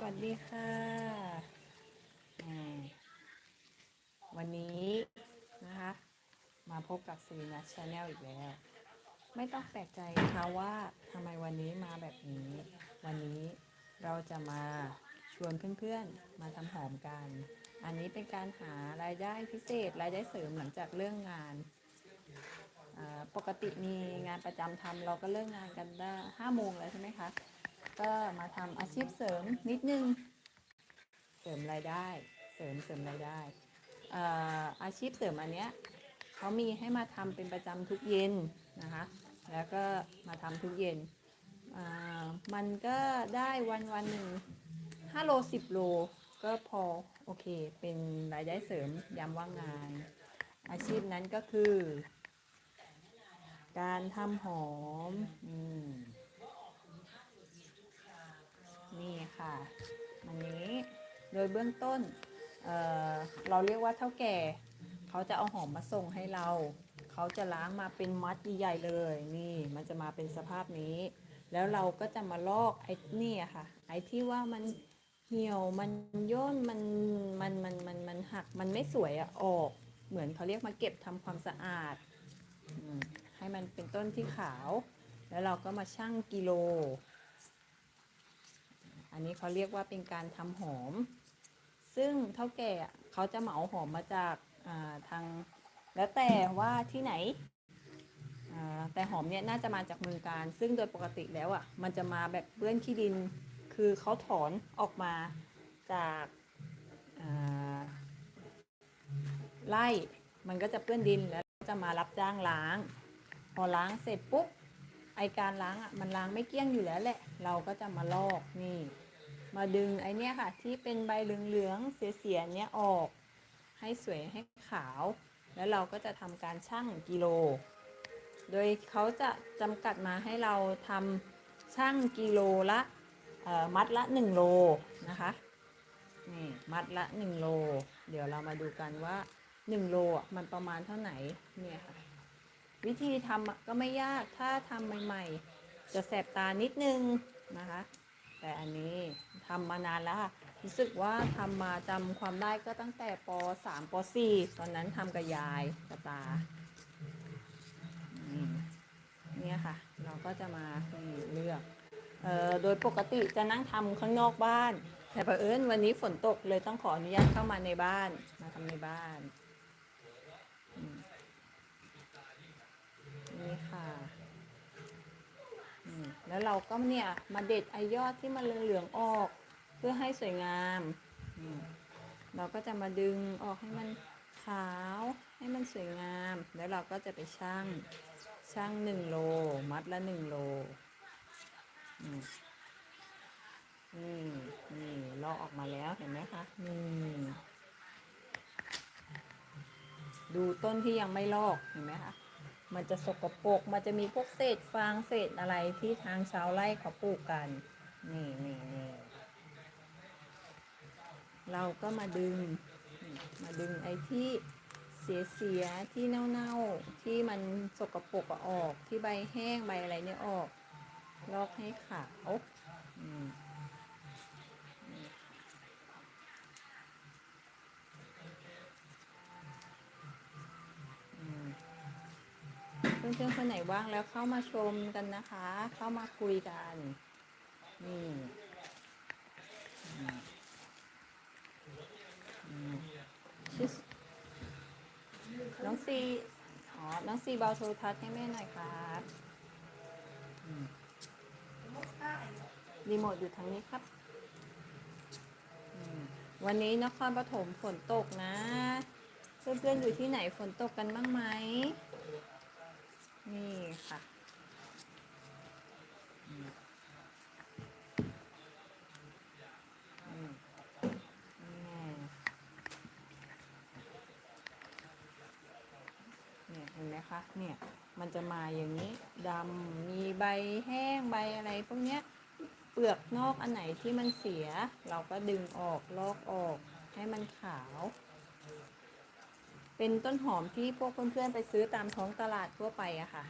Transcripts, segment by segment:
สวัสดีค่ะวันนี้นะคะ มาพบกับซีนัชาแนลอีกแล้ว ไม่ต้องแปลกใจนะคะว่าทำไมวันนี้มาแบบนี้ วันนี้เราจะมาชวนเพื่อนๆ มาทำหอมกัน อันนี้เป็นการหารายได้พิเศษ รายได้เสริมหลังจากเรื่องงานปกติมีงานประจำทำเราก็เลิกงานกันได้ห้าโมงแล้วใช่ไหมคะ ก็มาทำอาชีพเสริมนิดนึง เสริมรายได้ เสริมเสริมรายได้อาชีพเสริมอันเนี้ยเขามีให้มาทำเป็นประจำทุกเย็นนะคะ แล้วก็มาทำทุกเย็น มันก็ได้วันวันหนึ่ง5โล10 โลก็พอโอเค เป็นรายได้เสริมยามว่างงาน อาชีพนั้นก็คือ การทำหอม อืม นี่ค่ะอันนี้โดยเบื้องต้นเเราเรียกว่าเท่าแก่ เขาจะเอาหอมมาส่งให้เรา เขาจะล้างมาเป็นมัดใหญ่ๆเลย นี่มันจะมาเป็นสภาพนี้ แล้วเราก็จะมาลอกไอ้นี่ค่ะ ไอ้ที่ว่ามันเหี่ยวมันย่นมันมันมันมันมันหักมันไม่สวยอะออก เหมือนเขาเรียกมาเก็บทำความสะอาด ให้มันเป็นต้นที่ขาว แล้วเราก็มาชั่งกิโล อันนี้เขาเรียกว่าเป็นการทำหอม ซึ่งเท่าแก่อะเขาจะเหมาหอมมาจากาทางแล้วแต่ว่าที่ไหน แต่หอมเนี่ยน่าจะมาจากเมืองการ ซึ่งโดยปกติแล้วอะมันจะมาแบบเปื้อนขี้ดิน คือเขาถอนออกมาจากาไร่มันก็จะเปื้อนดินแล้วจะมารับจ้างล้าง พอล้างเสร็จปุ๊บไอการล้างอะมันล้างไม่เกลี้ยงอยู่แล้วแหละ เราก็จะมาลอกนี่ มาดึงไอเนี้ยค่ะ ที่เป็นใบเหลืองๆเสียๆเนี้ยออก ให้สวยให้ขาว แล้วเราก็จะทำการชั่งกิโล โดยเขาจะจำกัดมาให้เราทำชั่งกิโลละมัดละ 1 โลนะคะนี่มัดละ 1 โล เดี๋ยวเรามาดูกันว่า 1 โลมันประมาณเท่าไหร่เนี่ยค่ะวิธีทำก็ไม่ยากถ้าทำใหม่ ๆ จะแสบตานิดนึงนะคะ แต่อันนี้ทำมานานแล้วค่ะ รู้สึกว่าทำมาจำความได้ก็ตั้งแต่ป .3 ป .4 ตอนนั้นทำกับยายกับตาเนี่ยค่ะ เราก็จะมาเลือกเอ่อโดยปกติจะนั่งทำข้างนอกบ้าน แต่เผอิญวันนี้ฝนตกเลยต้องขออนุญาตเข้ามาในบ้านมาทำในบ้านอืม นี่ค่ะอืม แล้วเราก็เนี่ยมาเด็ดไอยอดที่มันเหลืองๆออก เพื่อให้สวยงามอืมเราก็จะมาดึงออกให้มันขาวให้มันสวยงาม แล้วเราก็จะไปชั่งชั่งหนึ่งโล มัดละหนึ่งโลอืมนี่นี่ลอกออกมาแล้วเห็นไหมคะนี่ดูต้นที่ยังไม่ลอกเห็นไหมคะ มันจะสกปรกมันจะมีพวกเศษฟางเศษอะไรที่ทางชาวไร่เขาปลูกกัน นี่นี่นี่เราก็มาดึง มาดึงไอ้ที่เสียเสียที่เน่าๆ ที่มันสกปรกอออกที่ใบแห้งใบอะไรเนี่ยออก ลอกให้ขาวอืม เพื่อนๆคนไหนว่างแล้วเข้ามาชมกันนะคะ เข้ามาคุยกันนี่น้องซีอ๋อน้องซีเบาโทรทัศน์ให้แม่หน่อยครับรีโมทอยู่ทางนี้ครับ วันนี้นครปฐมฝนตกนะ เพื่อนๆอยู่ที่ไหนฝนตกกันบ้างไหม นี่ค่ะเนี่ยเห็นไหมคะ เนี่ย มันจะมาอย่างนี้ดำมีใบแห้งใบอะไรพวกเนี้ย เปลือกนอกอันไหนที่มันเสีย เราก็ดึงออกลอกออกให้มันขาว เป็นต้นหอมที่พวกเพื่อนๆไปซื้อตามท้องตลาดทั่วไปอะค่ะ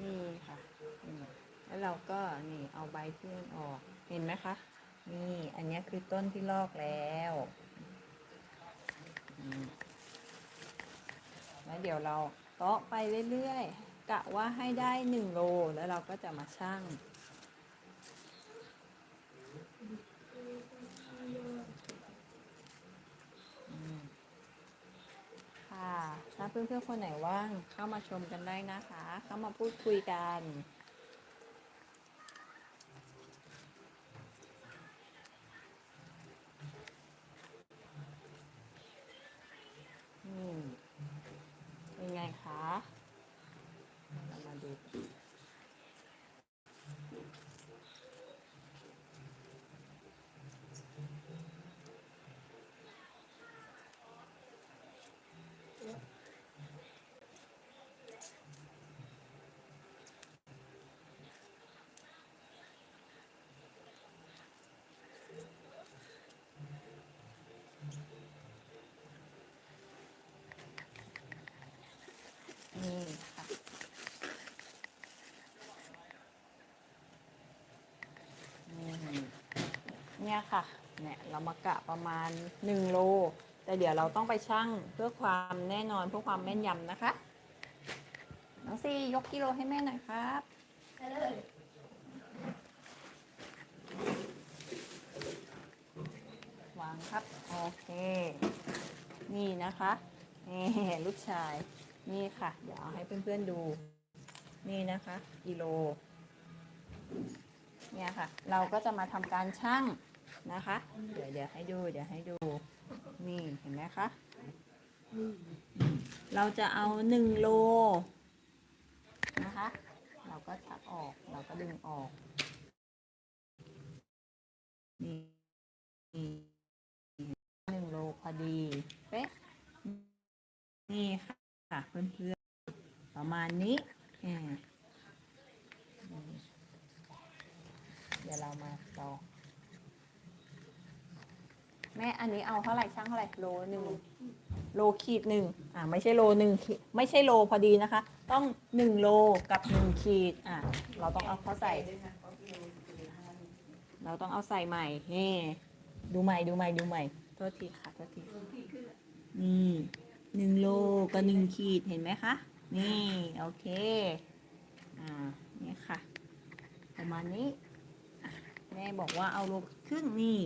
นี่ค่ะแล้วเราก็นี่เอาใบที่นออกเห็นไหมคะ นี่อันนี้คือต้นที่ลอกแล้ว อืม แล้วเดี๋ยวเราเตาะไปเรื่อยๆกะว่าให้ได้หนึ่งโลแล้วเราก็จะมาชั่งค่ะถ้าเพื่อนๆคนไหนว่างเข้ามาชมกันได้นะคะ เข้ามาพูดคุยกัน อืมเป็นไงคะเรามาดูกันนี่ค่ะ อืม เนี่ยค่ะเนี่ยเรามากะประมาณ 1 โล แต่เดี๋ยวเราต้องไปชั่งเพื่อความแน่นอนเพื่อความแม่นยำนะคะ น้องซียกกิโลให้แม่หน่อยครับวางครับ โอเค นี่นะคะนี่ลูกชาย นี่ค่ะ เดี๋ยวให้เพื่อนๆดู นี่นะคะ กิโล เนี่ยค่ะ เราก็จะมาทำการชั่ง นะคะ เดี๋ยวเดี๋ยวให้ดู เดี๋ยวให้ดู นี่เห็นไหมคะ เราจะเอาหนึ่งโลนะคะ เราก็ชักออก เราก็ดึงออก นี่นี่หนึ่งโลพอดีเป๊ะ นี่ค่ะเพื่อนๆ ประมาณนี้อ่าเดี๋ยวเรามาต่อ แม่อันนี้เอาเท่าไหร่ช่างเท่าไหร่โลหนึ่งโลขีดหนึ่งอ่าไม่ใช่โลหนึ่งขีดไม่ใช่โลพอดีนะคะ ต้องหนึ่งโลกับหนึ่งขีดอ่าเราต้องเอาเขาใส่ เราต้องเอาใส่ใหม่นี่ดูใหม่ดูใหม่ดูใหม่โทษทีค่ะโทษทีนี่หนึ่งโลกับหนึ่งขีดเห็นไหมคะ นี่โอเคอ่านี่ค่ะ ประมาณนี้แม่บอกว่าเอาโลครึ่งนี่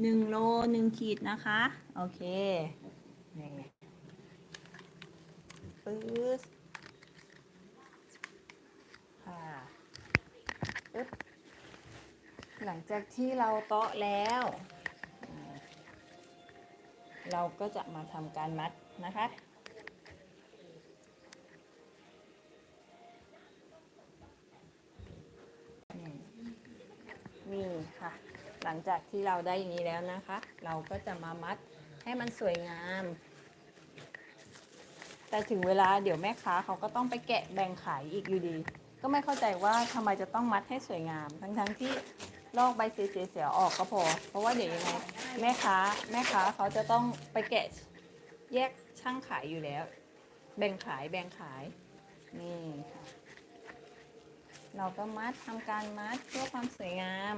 หนึ่งโลหนึ่งขีดนะคะ โอเคนี่ปื๊ดค่ะปึ๊บหลังจากที่เราเตาะแล้ว เราก็จะมาทำการมัดนะคะนี่ค่ะ หลังจากที่เราได้อย่างนี้แล้วนะคะ เราก็จะมามัดให้มันสวยงาม แต่ถึงเวลาเดี๋ยวแม่ค้าเขาก็ต้องไปแกะแบ่งขายอีกอยู่ดี ก็ไม่เข้าใจว่าทำไมจะต้องมัดให้สวยงาม ทั้งๆที่ลอกใบเสียๆออกก็พอ เพราะว่าเดี๋ยวยังไงแม่ค้าแม่ค้าเขาจะต้องไปแกะแยกช่างขายอยู่แล้ว แบ่งขายแบ่งขายนี่ค่ะเราก็มัดทำการมัดเพื่อความสวยงาม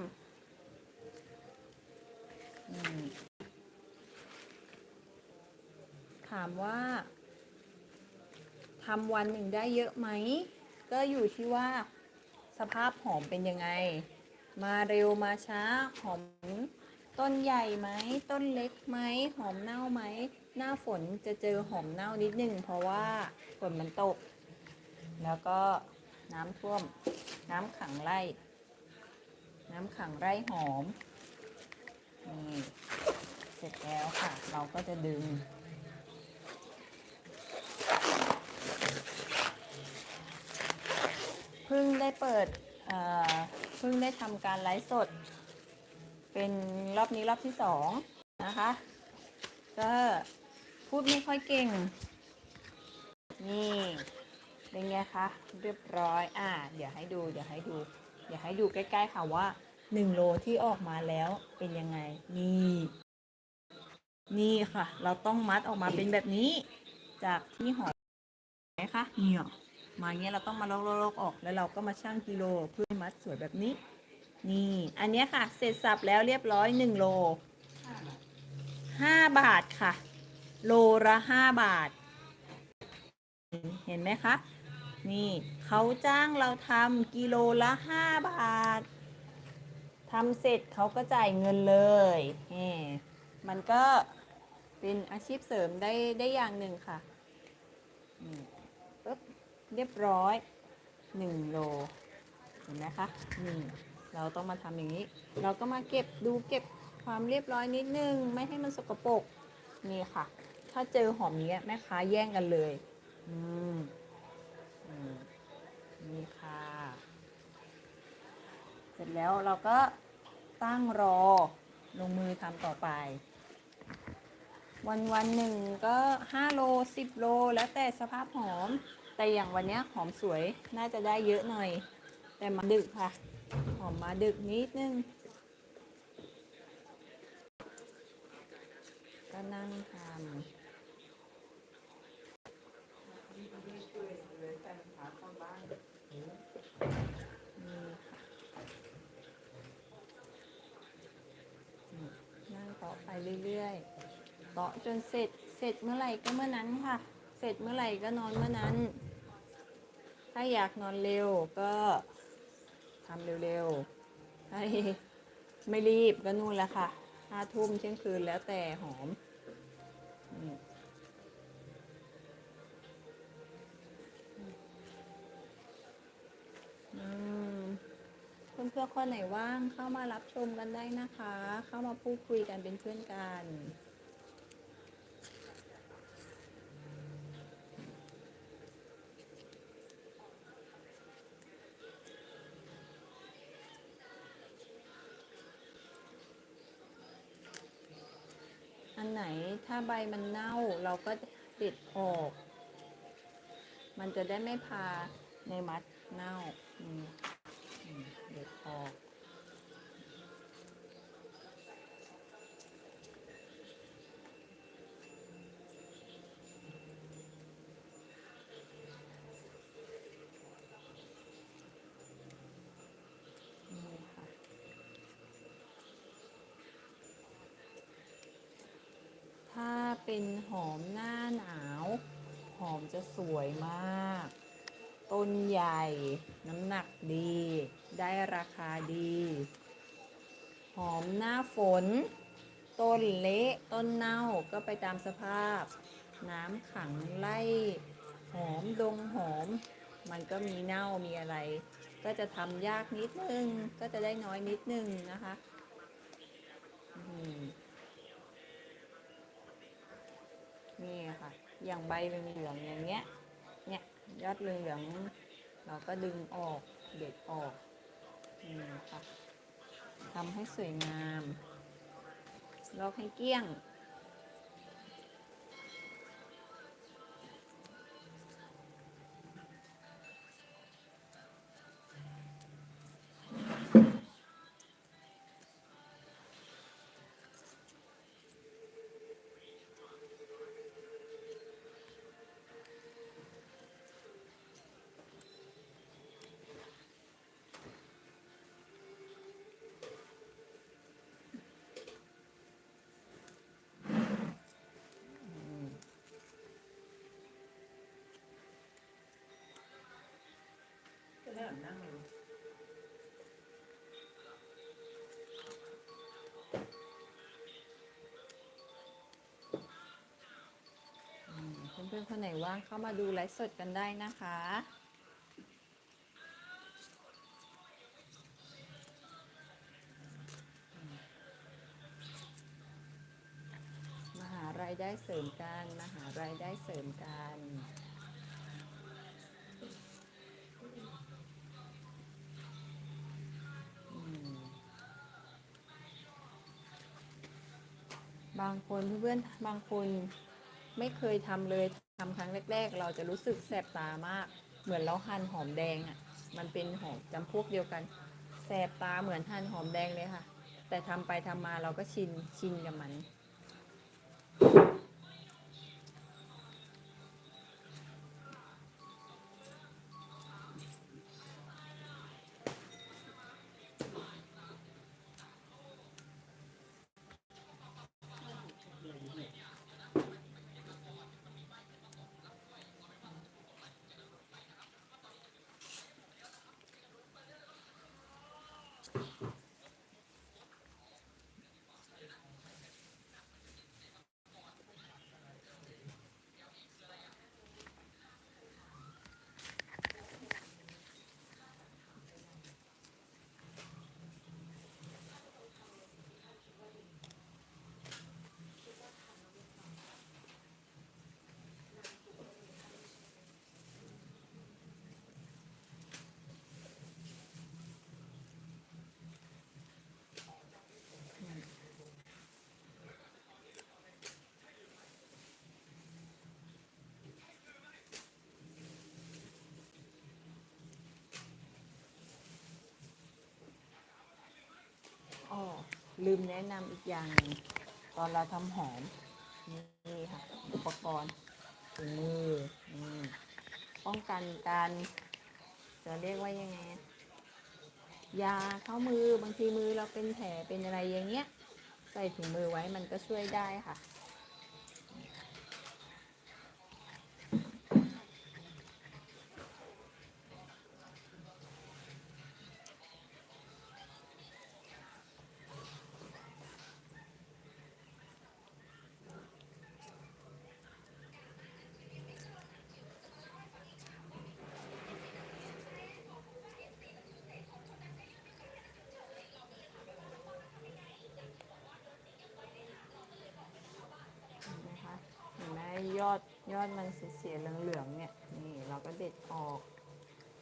ถามว่าทำวันหนึ่งได้เยอะไหม ก็อยู่ที่ว่าสภาพหอมเป็นยังไง มาเร็วมาช้าหอมต้นใหญ่ไหมต้นเล็กไหมหอมเน่าไหม หน้าฝนจะเจอหอมเน่านิดนึงเพราะว่าฝนมันตก แล้วก็น้ำท่วม น้ำขังไร่ น้ำขังไร่หอม นี่เสร็จแล้วค่ะ เราก็จะดึง เพิ่งได้เปิดเอ่อเพิ่งได้ทำการไลฟ์สด เป็นรอบนี้รอบที่สองนะคะ ก็พูดไม่ค่อยเก่ง นี่ เป็นไงคะ เรียบร้อย อ่า เดี๋ยวให้ดู เดี๋ยวให้ดู เดี๋ยวให้ดูใกล้ๆค่ะว่า หนึ่งโลที่ออกมาแล้วเป็นยังไง นี่ นี่ค่ะ เราต้องมัดออกมาเป็นแบบนี้ จากที่หอยไหมคะเนี่ยมาอย่างเงี้ยเราต้องมาลอกๆๆออกแล้วเราก็มาชั่งกิโลเพื่อมัดสวยแบบนี้ นี่ อันเนี้ยค่ะ เสร็จสับแล้วเรียบร้อยหนึ่งโลห้าบาทค่ะ โลละห้าบาท เห็นไหมคะ นี่เขาจ้างเราทำกิโลละห้าบาท ทำเสร็จเขาก็จ่ายเงินเลยแหมมันก็เป็นอาชีพเสริมได้ได้อย่างหนึ่งค่ะนี่ปึ๊บเรียบร้อยหนึ่งโลเห็นไหมคะนี่เราต้องมาทำอย่างนี้ เราก็มาเก็บดูเก็บความเรียบร้อยนิดนึง ไม่ให้มันสกปรกนี่ค่ะ ถ้าเจอหอมนี้แม่ค้าแย่งกันเลยอืมอืมนี่ค่ะ เสร็จแล้วเราก็ ตั้งรอ ลงมือทำต่อไป วันวันหนึ่งก็5โล10 โล แล้วแต่สภาพหอม แต่อย่างวันนี้หอมสวยน่าจะได้เยอะหน่อย แต่มาดึกค่ะ หอมมาดึกนิดนึงก็นั่งทำนี่ค่ะอืมนั่งต่อไป เรื่อยๆเตาะจนเสร็จ เสร็จเมื่อไหร่ก็เมื่อนั้นค่ะ เสร็จเมื่อไหร่ก็นอนเมื่อนั้น ถ้าอยากนอนเร็วก็ทำเร็วๆถ้ไม่รีบก็นู่นแหละค่ะห้าทุ่มเที่ยงคืนแล้วแต่หอม คนไหนว่างเข้ามารับชมกันได้นะคะ เข้ามาพูดคุยกันเป็นเพื่อนกันอันไหนถ้าใบมันเน่าเราก็เด็ดออก มันจะได้ไม่พาในมัดเน่าอืมอืมเด็ดออก นี่ค่ะ ถ้า เป็นหอมหน้าหนาว หอมจะสวยมาก ต้นใหญ่ น้ำหนักดี ได้ราคาดี หอมหน้าฝน ต้นเละต้นเน่าก็ไปตามสภาพ น้ำขังไล่ หอมดงหอม มันก็มีเน่ามีอะไร ก็จะทำยากนิดนึง ก็จะได้น้อยนิดนึงนะคะ อืม นี่ค่ะ อย่างใบเหลืองๆอย่างเงี้ย เนี่ยยอดเหลืองเราก็ดึงออกเด็ดออกนี่ค่ะทำให้สวยงามลอกให้เกลี้ยง อืมเพื่อนๆคนไหนว่างเข้ามาดูไลฟ์สดกันได้นะคะมาหารายได้เสริมกันมาหารายได้เสริมกัน บางคนเพื่อนๆบางคนไม่เคยทำเลยทำครั้งแรก ๆ เราจะรู้สึกแสบตามาก เหมือนเราหั่นหอมแดงอะ่ะ มันเป็นหอมจำพวกเดียวกันแสบตาเหมือนหั่นหอมแดงเลยค่ะ แต่ทำไปทำมาเราก็ชินชินกับมัน ลืมแนะนำอีกอย่างหนึ่งตอนเราทำหอม นี่ค่ะ อุปกรณ์ถุงมืออืมป้องกันการจะเรียกว่ายังไงอะยาเข้ามือบางทีมือเราเป็นแผลเป็นอะไรอย่างเงี้ย ใส่ถุงมือไว้มันก็ช่วยได้ค่ะ ยอดมันเสียเหลืองๆเนี่ย นี่เราก็เด็ดออก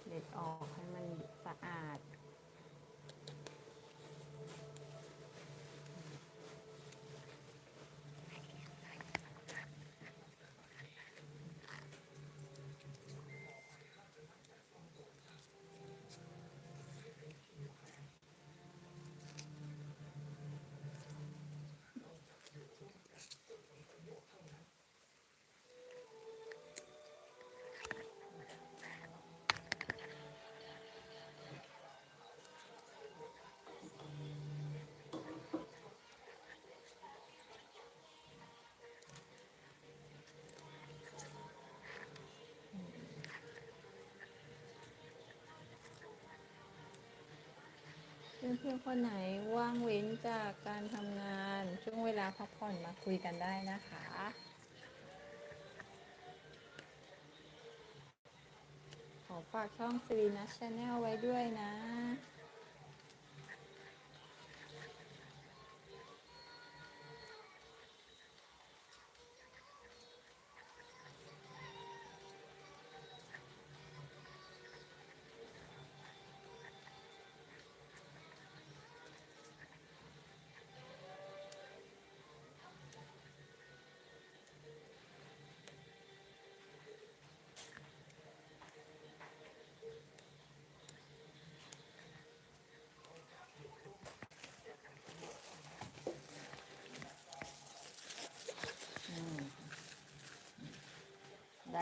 เด็ดออกให้มันสะอาด เพื่อนๆคนไหนว่างเว้นจากการทำงาน ช่วงเวลาพักผ่อนมาคุยกันได้นะคะขอฝากช่องซีรีนัสชาแนลไว้ด้วยนะ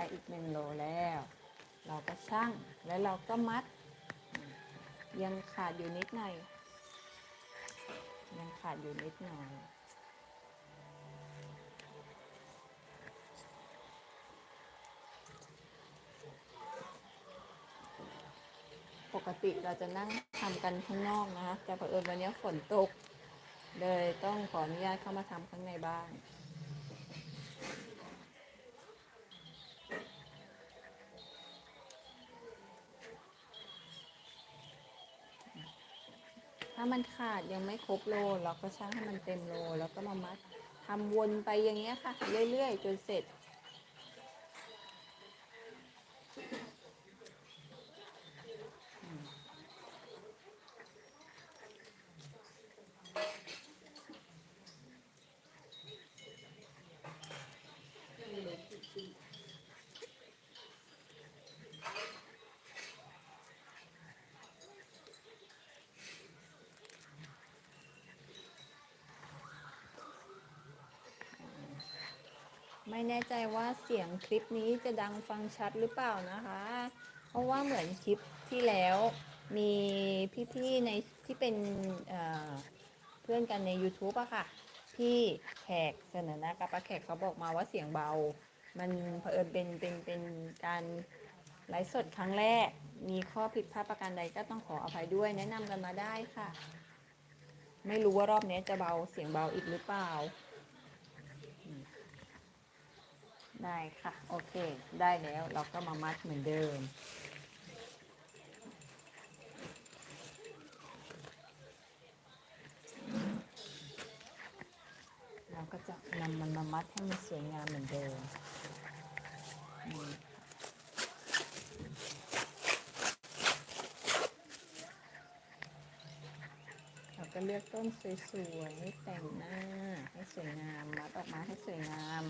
ได้อีกหนึ่งโลแล้ว เราก็ชั่งแล้วเราก็มัด ยังขาดอยู่นิดหน่อย ยังขาดอยู่นิดหน่อยปกติเราจะนั่งทำกันข้างนอกนะคะแต่เผอิญวันนี้ฝนตก เลยต้องขออนุญาตเข้ามาทำข้างในบ้าน ถ้ามันขาดยังไม่ครบโลเราก็ช่างให้มันเต็มโลแล้วก็มามัดทำวนไปอย่างเงี้ยค่ะ เรื่อยๆ จนเสร็จ ไม่แน่ใจว่าเสียงคลิปนี้จะดังฟังชัดหรือเปล่านะคะ เพราะว่าเหมือนคลิปที่แล้วมีพี่ๆในที่เป็นเเพื่อนกันใน YouTube อะค่ะ พี่แขกเสนอหน้ากับป้าแขกเขาบอกมาว่าเสียงเบา มันเผอิญเป็นเป็นเป็นการไลฟ์สดครั้งแรก มีข้อผิดพลาดประการใดก็ต้องขออภัยด้วยแนะนำกันมาได้ค่ะ ไม่รู้ว่ารอบนี้จะเบาเสียงเบาอีกหรือเปล่าอืม ได้ค่ะ โอเค ได้แล้วเราก็มามัดเหมือนเดิม เราก็จะนำมันมามัดให้มันสวยงามเหมือนเดิมเราก็เลือกต้นสวยๆแต่งหน้าให้สวยงาม มัดออกมาให้สวยงาม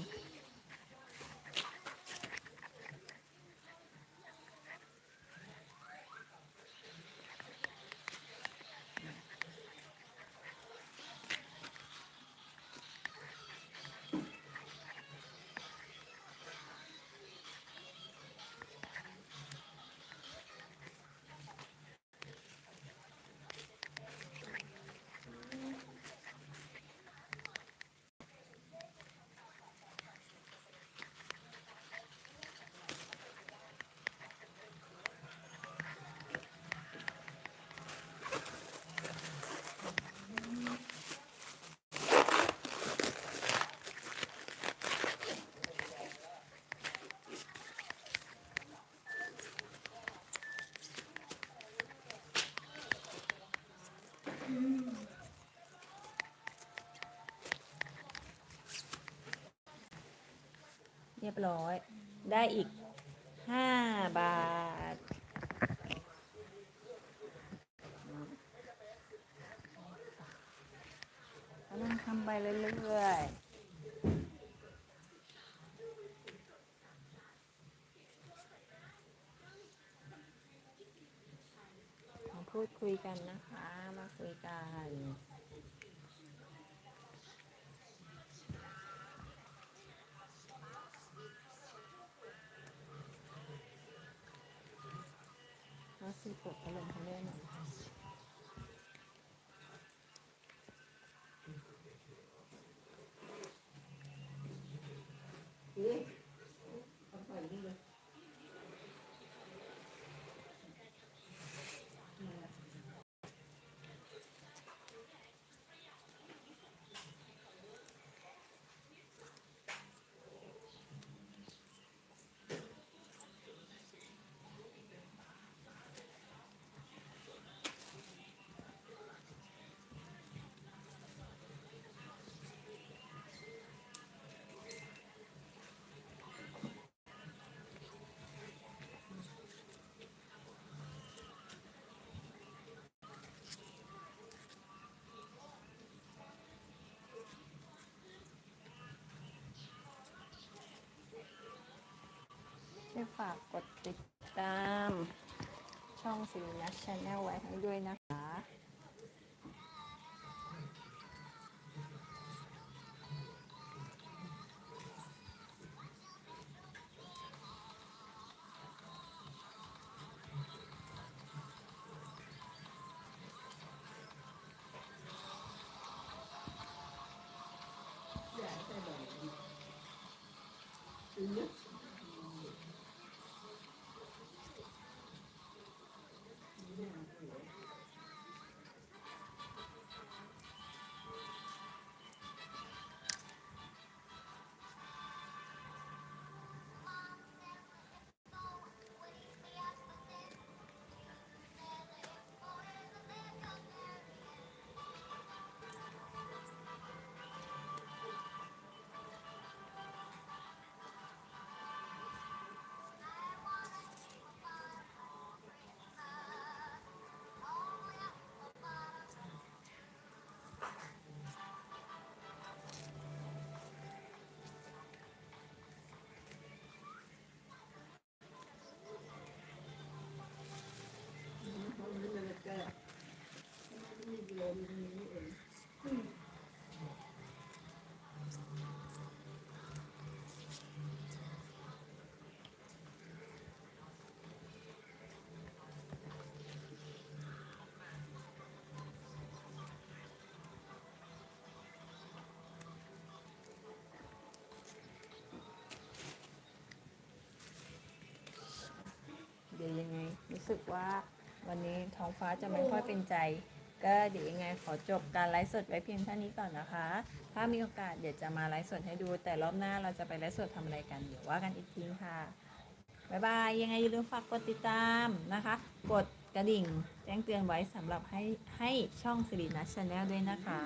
ร้อย ได้อีกห้าบาทก็นั่งทำไปเรื่อยๆมาพูดคุยกันนะ แล้วสีปกก็ลงเขาเล่นหน่อยากกดติดตามช่องสิรินัชชาแนลไว้ให้ด้วยนะ สึกว่าวันนี้ท้องฟ้าจะไม่ค่อยเป็นใจ ก็เดี๋ยวยังไงขอจบการไลฟ์สดไว้เพียงเท่านี้ก่อนนะคะ ถ้ามีโอกาสเดี๋ยวจะมาไลฟ์สดให้ดู แต่รอบหน้าเราจะไปไลฟ์สดทำอะไรกันเดี๋ยวว่ากันอีกทีค่ะบายบายยังไงอย่าลืมฝากกดติดตามนะคะ กดกระดิ่งแจ้งเตือนไว้สำหรับให้ให้ช่องสิรินัชชาแนลด้วยนะคะ